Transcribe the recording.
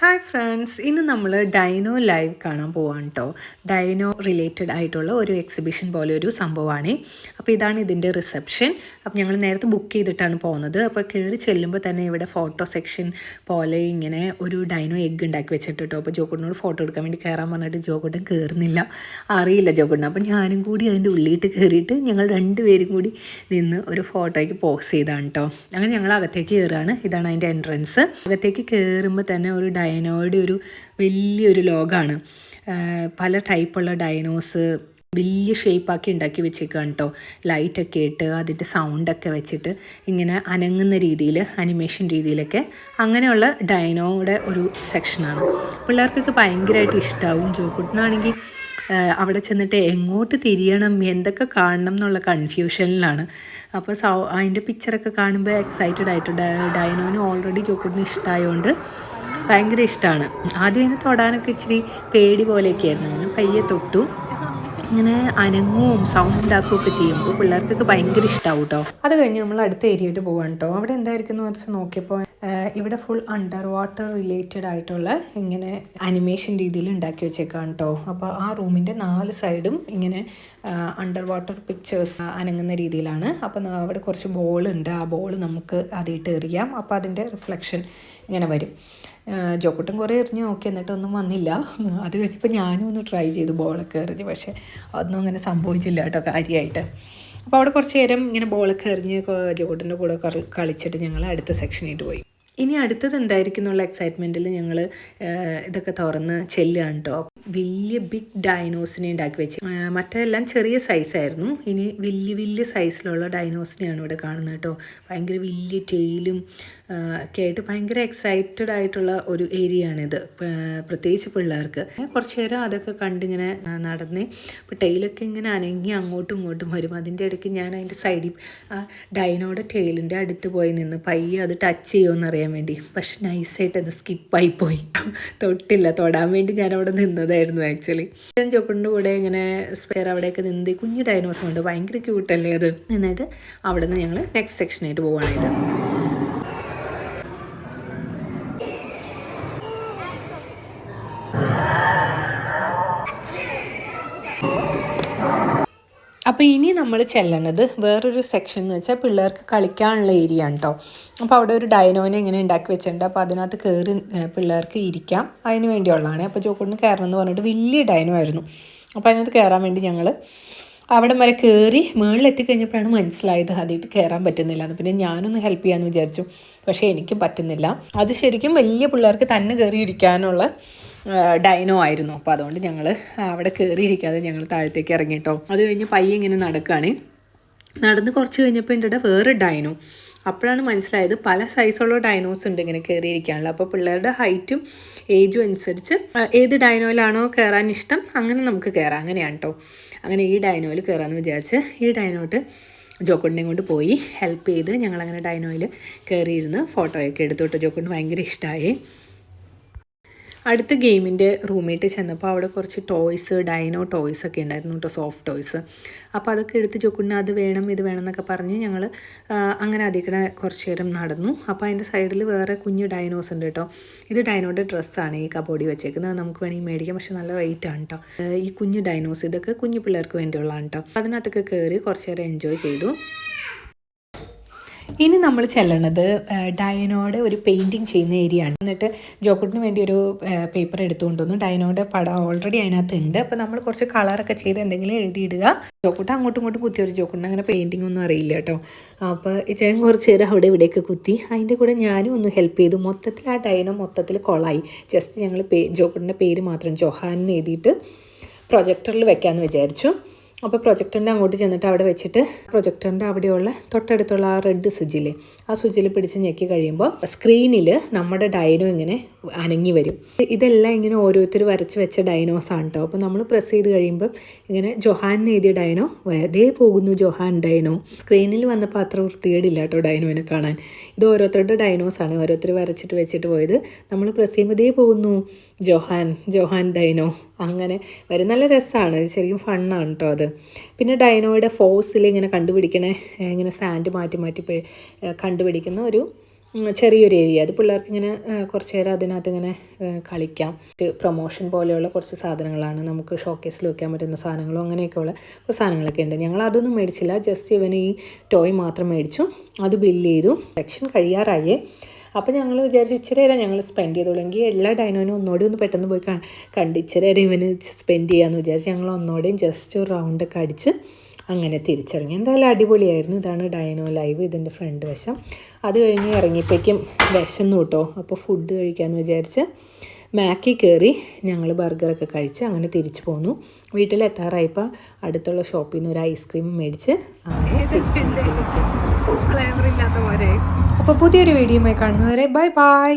Hi friends ഇന്ന് നമ്മൾ dino live കാണാൻ പോവാണ് കേട്ടോ ഡൈനോ റിലേറ്റഡ് ആയിട്ടുള്ള ഒരു എക്സിബിഷൻ പോലെ ഒരു സംഭവമാണ് അപ്പോൾ ഇതാണ് ഇതിന്റെ റിസപ്ഷൻ അപ്പോൾ ഞങ്ങൾ നേരത്തെ ബുക്ക് ചെയ്തിട്ടാണ് പോകുന്നത് അപ്പോൾ കയറി ചെല്ലുമ്പോൾ തന്നെ ഇവിടെ ഫോട്ടോ സെക്ഷൻ പോലെ ഇങ്ങനെ ഒരു ഡൈനോ എഗ്ഗ് ഉണ്ടാക്കി വെച്ചിട്ട് കേട്ടോ അപ്പോൾ ജോക്കുട്ടിനോട് ഫോട്ടോ എടുക്കാൻ വേണ്ടി കയറാൻ പറഞ്ഞിട്ട് ജോക്കുട്ടൻ കയറുന്നില്ല അറിയില്ല ജോക്കുട്ടൻ അപ്പോൾ ഞാനും കൂടി അതിന്റെ ഉള്ളിയിട്ട് കയറിയിട്ട് ഞങ്ങൾ രണ്ടുപേരും കൂടി നിന്ന് ഒരു ഫോട്ടോയ്ക്ക് പോസ് ചെയ്താണ് കേട്ടോ അങ്ങനെ ഞങ്ങൾ അകത്തേക്ക് കയറുകയാണ് ഇതാണ് അതിന്റെ എൻട്രൻസ് അകത്തേക്ക് കയറുമ്പോൾ തന്നെ ഒരു ഡൈനോയുടെ ഒരു വലിയൊരു ലോകമാണ് പല ടൈപ്പുള്ള ഡയനോസ് വലിയ ഷേപ്പാക്കി ഉണ്ടാക്കി വെച്ചേക്കാണ് കേട്ടോ. ലൈറ്റൊക്കെ ഇട്ട് അതിന്റെ സൗണ്ടൊക്കെ വെച്ചിട്ട് ഇങ്ങനെ അനങ്ങുന്ന രീതിയിൽ അനിമേഷൻ രീതിയിലൊക്കെ അങ്ങനെയുള്ള ഡൈനോയുടെ ഒരു സെക്ഷനാണ്. പിള്ളേർക്കൊക്കെ ഭയങ്കരമായിട്ട് ഇഷ്ടമാവും ജോക്കുട്ടനാണെങ്കിൽ അവിടെ ചെന്നിട്ട് എങ്ങോട്ട് തിരിയണം എന്തൊക്കെ കാണണം എന്നുള്ള കൺഫ്യൂഷനിലാണ്. അപ്പോൾ സൗ അതിന്റെ പിക്ചറൊക്കെ കാണുമ്പോൾ എക്സൈറ്റഡ് ആയിട്ട് ഡൈനോന് ഓൾറെഡി ജോക്കുട്ടിന് ഇഷ്ടമായതുകൊണ്ട് ഭയങ്കര ഇഷ്ടമാണ് ആദ്യം അതിന് തൊടാനൊക്കെ ഇച്ചിരി പേടി പോലെയൊക്കെയായിരുന്നു. അങ്ങനെ പയ്യെ തൊട്ടു. ഇങ്ങനെ അനങ്ങും സൗണ്ട് ഉണ്ടാക്കുകയൊക്കെ ചെയ്യുമ്പോൾ പിള്ളേർക്കൊക്കെ ഭയങ്കര ഇഷ്ടമാവും കേട്ടോ അത് കഴിഞ്ഞ് നമ്മൾ അടുത്ത ഏരിയയിട്ട് പോവാണ് കേട്ടോ അവിടെ എന്തായിരിക്കും എന്ന് വെച്ച് നോക്കിയപ്പോൾ ഇവിടെ ഫുൾ അണ്ടർ വാട്ടർ റിലേറ്റഡ് ആയിട്ടുള്ള ഇങ്ങനെ അനിമേഷൻ രീതിയിൽ ഉണ്ടാക്കി വെച്ചേക്കാണ് കേട്ടോ അപ്പോൾ ആ റൂമിന്റെ നാല് സൈഡും ഇങ്ങനെ അണ്ടർ വാട്ടർ പിക്ചേഴ്സ് അനങ്ങുന്ന രീതിയിലാണ്. അപ്പോൾ അവിടെ കുറച്ച് ബോൾ ഉണ്ട്. ആ ബോൾ നമുക്ക് അതിട്ട് എറിയാം. അപ്പോൾ അതിന്റെ റിഫ്ലക്ഷൻ ഇങ്ങനെ വരും. ജോക്കുട്ടൻ കുറേ എറിഞ്ഞ് നോക്കി എന്നിട്ടൊന്നും വന്നില്ല. അത് കഴിഞ്ഞപ്പോൾ ഞാനും ഒന്ന് ട്രൈ ചെയ്തു ബോളൊക്കെ എറിഞ്ഞ് പക്ഷേ അതൊന്നും അങ്ങനെ സംഭവിച്ചില്ല കേട്ടോ കാര്യമായിട്ട് അപ്പോൾ അവിടെ കുറച്ച് നേരം ഇങ്ങനെ ബോളൊക്കെ എറിഞ്ഞ് ജോക്കുട്ടന്റെ കൂടെ കളിച്ചിട്ട് ഞങ്ങൾ അടുത്ത സെക്ഷനായിട്ട് പോയി. ഇനി അടുത്തത് എന്തായിരിക്കും എന്നുള്ള എക്സൈറ്റ്മെന്റിൽ ഞങ്ങൾ ഇതൊക്കെ തുറന്ന് ചെല്ലുകയാണ് കേട്ടോ വലിയ ബിഗ് ഡൈനോസിനെ ഉണ്ടാക്കി വെച്ച്. മറ്റെല്ലാം ചെറിയ സൈസായിരുന്നു ഇനി വലിയ വലിയ സൈസിലുള്ള ഡൈനോസിനെയാണ് ഇവിടെ കാണുന്നത് കേട്ടോ ഭയങ്കര വലിയ ടെയിലും ഒക്കെ ആയിട്ട് ഭയങ്കര എക്സൈറ്റഡ് ആയിട്ടുള്ള ഒരു ഏരിയ ആണിത് പ്രത്യേകിച്ച് പിള്ളേർക്ക്. കുറച്ച് നേരം അതൊക്കെ കണ്ടിങ്ങനെ നടന്ന് ഇപ്പോൾ ടെയിലൊക്കെ ഇങ്ങനെ അനങ്ങി അങ്ങോട്ടും ഇങ്ങോട്ടും വരും. അതിന്റെ ഇടയ്ക്ക് ഞാൻ അതിന്റെ സൈഡിൽ ആ ഡൈനോയുടെ ടെയിലിന്റെ അടുത്ത് പോയി നിന്ന് പയ്യെ അത് ടച്ച് ചെയ്യുമെന്ന് അറിയാൻ വേണ്ടി. പക്ഷെ നൈസായിട്ട് അത് സ്കിപ്പായി പോയി തൊട്ടില്ല. തൊടാൻ വേണ്ടി ഞാൻ അവിടെ നിന്നതായിരുന്നു ആക്ച്വലി ഞാൻ ചോക്കറിന്റെ കൂടെ ഇങ്ങനെ സ്പെയർ അവിടെയൊക്കെ നിന്ന് കുഞ്ഞു ഡയനോസം ഉണ്ട്. ഭയങ്കര ക്യൂട്ടല്ലേ അത്? എന്നിട്ട് അവിടെ നിന്ന് ഞങ്ങൾ നെക്സ്റ്റ് സെക്ഷനായിട്ട് പോവുകയാണ് ഇത്. അപ്പോൾ ഇനി നമ്മൾ ചെല്ലണത് വേറൊരു സെക്ഷൻ എന്ന് വെച്ചാൽ പിള്ളേർക്ക് കളിക്കാനുള്ള ഏരിയ ആണ് കേട്ടോ അപ്പോൾ അവിടെ ഒരു ഡൈനോനെ ഇങ്ങനെ ഉണ്ടാക്കി വെച്ചിട്ടുണ്ട്? അപ്പോൾ അതിനകത്ത് കയറി പിള്ളേർക്ക് ഇരിക്കാം. അതിന് വേണ്ടിയുള്ളതാണ്. അപ്പോൾ ചോക്കൂടിന് കയറണം എന്ന് പറഞ്ഞിട്ട് വലിയ ഡൈനോ ആയിരുന്നു. അപ്പോൾ അതിനകത്ത് കയറാൻ വേണ്ടി ഞങ്ങൾ അവിടെ വരെ കയറി മുകളിലെത്തി കഴിഞ്ഞപ്പോഴാണ് മനസ്സിലായത് ആദ്യമായിട്ട് കയറാൻ പറ്റുന്നില്ല. എന്ന് പിന്നെ ഞാനൊന്ന് ഹെൽപ്പ് ചെയ്യാമെന്ന് വിചാരിച്ചു. പക്ഷേ എനിക്കും പറ്റുന്നില്ല. അത് ശരിക്കും വലിയ പിള്ളേർക്ക് തന്നെ കയറി ഇരിക്കാനുള്ള ഡൈനോ ആയിരുന്നു. അപ്പോൾ അതുകൊണ്ട് ഞങ്ങൾ അവിടെ കയറിയിരിക്കാതെ ഞങ്ങൾ താഴത്തേക്ക് ഇറങ്ങിയിട്ടോ അത് കഴിഞ്ഞ് പയ്യെ ഇങ്ങനെ നടക്കുകയാണ് നടന്ന് കുറച്ച് കഴിഞ്ഞപ്പോൾ എന്റെ വേറെ ഡൈനോ. അപ്പോഴാണ് മനസ്സിലായത് പല സൈസുള്ള ഡൈനോസ് ഉണ്ട് ഇങ്ങനെ കയറിയിരിക്കാനുള്ള അപ്പോൾ പിള്ളേരുടെ ഹൈറ്റും ഏജും അനുസരിച്ച് ഏത് ഡൈനോയിലാണോ കയറാൻ ഇഷ്ടം അങ്ങനെ നമുക്ക് കയറാം അങ്ങനെയാണ് കേട്ടോ അങ്ങനെ ഈ ഡൈനോയിൽ കയറാമെന്ന് വിചാരിച്ച് ഈ ഡൈനോട്ട് ജോക്കുണ്ടിനെ കൊണ്ട് പോയി ഹെൽപ്പ് ചെയ്ത് ഞങ്ങളങ്ങനെ ഡൈനോയിൽ കയറിയിരുന്ന് ഫോട്ടോയൊക്കെ എടുത്തോട്ട് ജോക്കുണ്ട് ഭയങ്കര ഇഷ്ടമായി അടുത്ത ഗെയിമിന്റെ റൂമിലേക്ക് ചെന്നപ്പോൾ അവിടെ കുറച്ച് ടോയ്സ് ഡൈനോ ടോയ്സ് ഒക്കെ ഉണ്ടായിരുന്നു കേട്ടോ സോഫ്റ്റ് ടോയ്സ്. അപ്പോൾ അതൊക്കെ എടുത്ത് ചോക്കുന്ന അത് വേണം ഇത് വേണം എന്നൊക്കെ പറഞ്ഞ് ഞങ്ങൾ അങ്ങനെ അതിക്കടെ കുറച്ച് നേരം നടന്നു. അപ്പോൾ അതിന്റെ സൈഡിൽ വേറെ കുഞ്ഞു ഡൈനോസ് ഉണ്ട് കേട്ടോ. ഇത് ഡൈനോയുടെ ഡ്രസ്സാണ് ഈ കബോഡി വെച്ചേക്കുന്നത്. നമുക്ക് വേണമെങ്കിൽ മേടിക്കാം പക്ഷെ നല്ല റേറ്റ് ആണ് കേട്ടോ. ഈ കുഞ്ഞു ഡൈനോസ് ഇതൊക്കെ കുഞ്ഞു പിള്ളേർക്ക് വേണ്ടിയുള്ളതാണ് കേട്ടോ. അതിനകത്തൊക്കെ കയറി കുറച്ച് നേരം എൻജോയ് ചെയ്തു. ഇനി നമ്മൾ ചെല്ലണത് ഡയനോട് ഒരു പെയിന്റിങ് ചെയ്യുന്ന ഏരിയ ആണ്. എന്നിട്ട് ജോക്കുട്ടിന് വേണ്ടി ഒരു പേപ്പർ എടുത്തുകൊണ്ട് വന്നു. ഡയനോയുടെ പടം ഓൾറെഡി അതിനകത്ത് ഉണ്ട് അപ്പോൾ നമ്മൾ കുറച്ച് കളറൊക്കെ ചെയ്ത് എന്തെങ്കിലും എഴുതിയിടുക. ജോക്കുട്ട അങ്ങോട്ടും ഇങ്ങോട്ടും കുത്തി ഒരു ജോക്കുട്ടിന്. അങ്ങനെ പെയിന്റിംഗ് ഒന്നും അറിയില്ല കേട്ടോ. അപ്പോൾ ചേൻ കുറച്ച് നേരം അവിടെ ഇവിടെയൊക്കെ കുത്തി. അതിന്റെ കൂടെ ഞാനും ഒന്ന് ഹെൽപ്പ് ചെയ്തു. മൊത്തത്തിൽ ആ ഡയനോ മൊത്തത്തിൽ കൊളായി. ജസ്റ്റ് ഞങ്ങൾ പേ ജോക്കുട്ടിന്റെ പേര് മാത്രം ജൊഹാൻ എഴുതിയിട്ട് പ്രൊജക്ടറിൽ വെക്കാമെന്ന് വിചാരിച്ചു. അപ്പോൾ പ്രൊജക്ടറിന്റെ അങ്ങോട്ട് ചെന്നിട്ട് അവിടെ വെച്ചിട്ട് പ്രൊജക്ടറിന്റെ അവിടെയുള്ള തൊട്ടടുത്തുള്ള ആ റെഡ് സ്വിച്ചില്ലേ ആ സ്വിച്ചിൽ പിടിച്ച് ഞെക്കി കഴിയുമ്പോൾ സ്ക്രീനിൽ നമ്മുടെ ഡൈനോ ഇങ്ങനെ അനങ്ങി വരും. ഇതെല്ലാം ഇങ്ങനെ ഓരോരുത്തർ വരച്ച് വെച്ച ഡൈനോസ് ആണ് കേട്ടോ അപ്പോൾ നമ്മൾ പ്രസ് ചെയ്ത് കഴിയുമ്പോൾ ഇങ്ങനെ ജൊഹാൻ എഴുതിയ ഡൈനോ വെറുതെ പോകുന്നു ജൊഹാൻ ഡൈനോ സ്ക്രീനിൽ വന്നപ്പോൾ അത്ര വൃത്തികേടില്ല കേട്ടോ ഡൈനോനെ കാണാൻ. ഇത് ഓരോരുത്തരുടെ ഡൈനോസാണ് ഓരോരുത്തർ വരച്ചിട്ട് വെച്ചിട്ട് പോയത്. നമ്മൾ പ്രസ് ചെയ്യുമ്പോൾ ഇതേ പോകുന്നു. ജോഹാൻ ജോഹാൻ ഡൈനോ. അങ്ങനെ വരും. നല്ല രസമാണ് ശരിക്കും ഫണ്ണാണ് കേട്ടോ അത്. പിന്നെ ഡൈനോയുടെ ഫോസിൽ ഇങ്ങനെ കണ്ടുപിടിക്കണേ ഇങ്ങനെ സാൻഡ് മാറ്റി മാറ്റി കണ്ടുപിടിക്കുന്ന ഒരു ചെറിയൊരു ഏരിയ. അത് പിള്ളേർക്ക് ഇങ്ങനെ കുറച്ച് നേരം അതിനകത്ത് ഇങ്ങനെ കളിക്കാം. പ്രൊമോഷൻ പോലെയുള്ള കുറച്ച് സാധനങ്ങളാണ്. നമുക്ക് ഷോക്കേസിൽ വെക്കാൻ പറ്റുന്ന സാധനങ്ങളും അങ്ങനെയൊക്കെയുള്ള സാധനങ്ങളൊക്കെ ഉണ്ട്. ഞങ്ങൾ അതൊന്നും മേടിച്ചില്ല. ജസ്റ്റ് ഇവന് ഈ ടോയ് മാത്രം മേടിച്ചു. അത് ബില്ല് ചെയ്തു. സെക്ഷൻ കഴിയാറായേ. അപ്പോൾ ഞങ്ങൾ വിചാരിച്ചു ഇച്ചിരി നേരം ഞങ്ങൾ സ്പെൻഡ് ചെയ്തോളൂ. എങ്കിൽ എല്ലാ ഡൈനോനും ഒന്നുകൂടി ഒന്ന് പെട്ടെന്ന് പോയി കണ്ട് ഇച്ചിരി നേരം ഇവന് സ്പെൻഡ് ചെയ്യാമെന്ന് വിചാരിച്ച് ഞങ്ങൾ ഒന്നുകൂടെയും ജസ്റ്റ് ഒരു റൗണ്ടൊക്കെ അടിച്ച് അങ്ങനെ തിരിച്ചിറങ്ങി. എന്തായാലും അടിപൊളിയായിരുന്നു. ഇതാണ് ഡൈനോ ലൈവ് ഇതിന്റെ ഫ്രണ്ട് വശം. അത് കഴിഞ്ഞ് ഇറങ്ങിയപ്പോഴേക്കും വിശന്നു കേട്ടോ. അപ്പോൾ ഫുഡ് കഴിക്കാമെന്ന് വിചാരിച്ച് മാക്കി കയറി ഞങ്ങൾ ബർഗറൊക്കെ കഴിച്ച് അങ്ങനെ തിരിച്ചു പോന്നു. വീട്ടിലെത്താറായപ്പോൾ അടുത്തുള്ള ഷോപ്പിൽ നിന്ന് ഒരു ഐസ്ക്രീം മേടിച്ച് അങ്ങനെ. അപ്പോൾ പുതിയൊരു വീഡിയോയുമായി കാണുന്നവരെ ബൈ ബൈ.